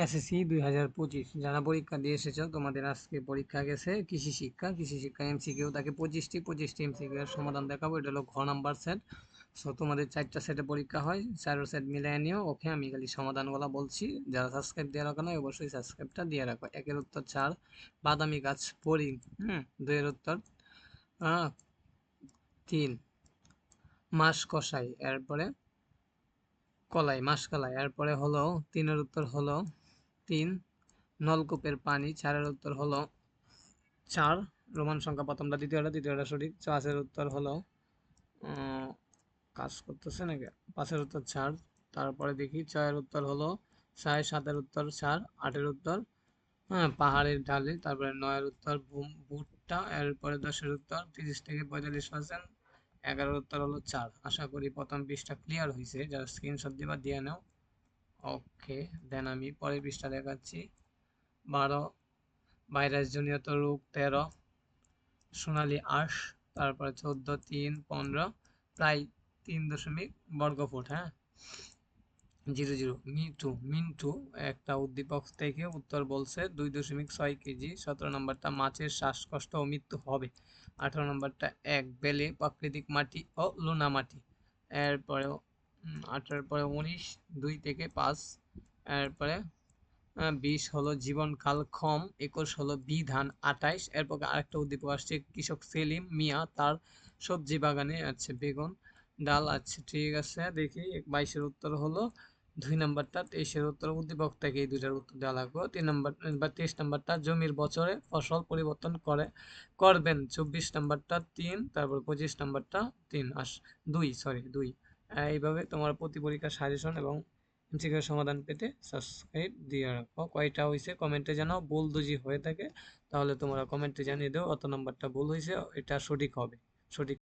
SSC দুই হাজার পঁচিশ। যারা পরীক্ষা দিয়ে এসেছ, তোমাদের আজকে পরীক্ষা গেছে কৃষি শিক্ষা। কৃষি শিক্ষা এমসিকিউ তাকে পঁচিশটি পঁচিশটি এমসিকিউ এর সমাধান দেখাবো। এটা হলো ঘ নাম্বার সেট সো তোমাদের চারটা সেটে পরীক্ষা হয়। চারো সেট মিলিয়ে নিও। ওকে, আমি খালি সমাধানগুলো বলছি। যারা সাবস্ক্রাইব দিয়ে রাখো না অবশ্যই সাবস্ক্রাইবটা দিয়ে রাখো। একের উত্তর চার বাদামি গাছ, পরি, হুম, দুইয়ের উত্তর তিন, মাস কষাই এরপরে কলাই মাসকলাই এরপরে হলো, তিনের উত্তর হলো তিন, নলকূপের পানি চারের উত্তর হলো চার, রোমান সংখ্যা প্রথমটা, দ্বিতীয়টা দ্বিতীয়টা সঠিক, পাঁচের উত্তর হলো কাজ করতেছে নাকি? পাঁচের উত্তর চার, তারপরে দেখি ছয়ের উত্তর হলো ছয়, সাতের উত্তর চার, আটের উত্তর হ্যাঁ পাহাড়ের ঢালে তারপরে নয়ের উত্তর ভুট্টা এরপরে দশের উত্তর তিরিশ থেকে পঁয়তাল্লিশ পার্সেন্ট এগারোর উত্তর হলো চার। আশা করি প্রথম পৃষ্ঠা ক্লিয়ার হয়েছে যারা স্ক্রিনশট দিবা, দিয়ে নাও। ওকে দেন আমি পরের পৃষ্ঠা দেখাচ্ছি। বারো, ভাইরাস রোগ, তেরো, সোনালি আশ, তারপরে চোদ্দ, তিন, পনেরো, প্রায় তিন দশমিক বর্গফুট হ্যাঁ? জিরো জিরো মিটু মিন্টু একটা উদ্দীপক থেকে উত্তর বলছে দুই দশমিক ছয় কেজি, সতেরো নম্বরটা মাছের শ্বাসকষ্ট ও মৃত্যু হবে। আঠারো নম্বরটা এক বেলে প্রাকৃতিক মাটি ও লুনা মাটি। এরপরে আঠারোর পরে উনিশ, দুই থেকে পাঁচ, এরপরে বিশ হলো জীবনকাল ক্ষম, একুশ হলো বিধান আঠাইশ, এরপর আরেকটা উদ্দীপক আসছে, কৃষক সেলিম মিয়া, তার সবজি বাগানে আছে বেগুন, ডাল আছে, ঠিক আছে, দেখি বাইশের উত্তর হলো, দুই নম্বরটা তেইশের উত্তর, উদ্দীপক থেকে এই দুইটার উত্তর দেওয়া লাগবে, তিন নম্বর বা তেইশ নম্বরটা জমির বছরে ফসল পরিবর্তন করে, করবেন, চব্বিশ নম্বরটা তিন, তারপর পঁচিশ নম্বরটা তিন, আস, দুই সরি দুই। এইভাবে তোমার প্রতি পরীক্ষার সাজেশন এবং এমসিকিউর সমাধান পেতে সাবস্ক্রাইব দিয়ে রাখো। কয়টা হয়েছে কমেন্টে জানাও, ভুল দুজি হয়ে থাকে, তাহলে তোমরা কমেন্টে জানিয়ে দাও, অত নাম্বারটা ভুল হয়েছে এটা সঠিক হবে। সঠিক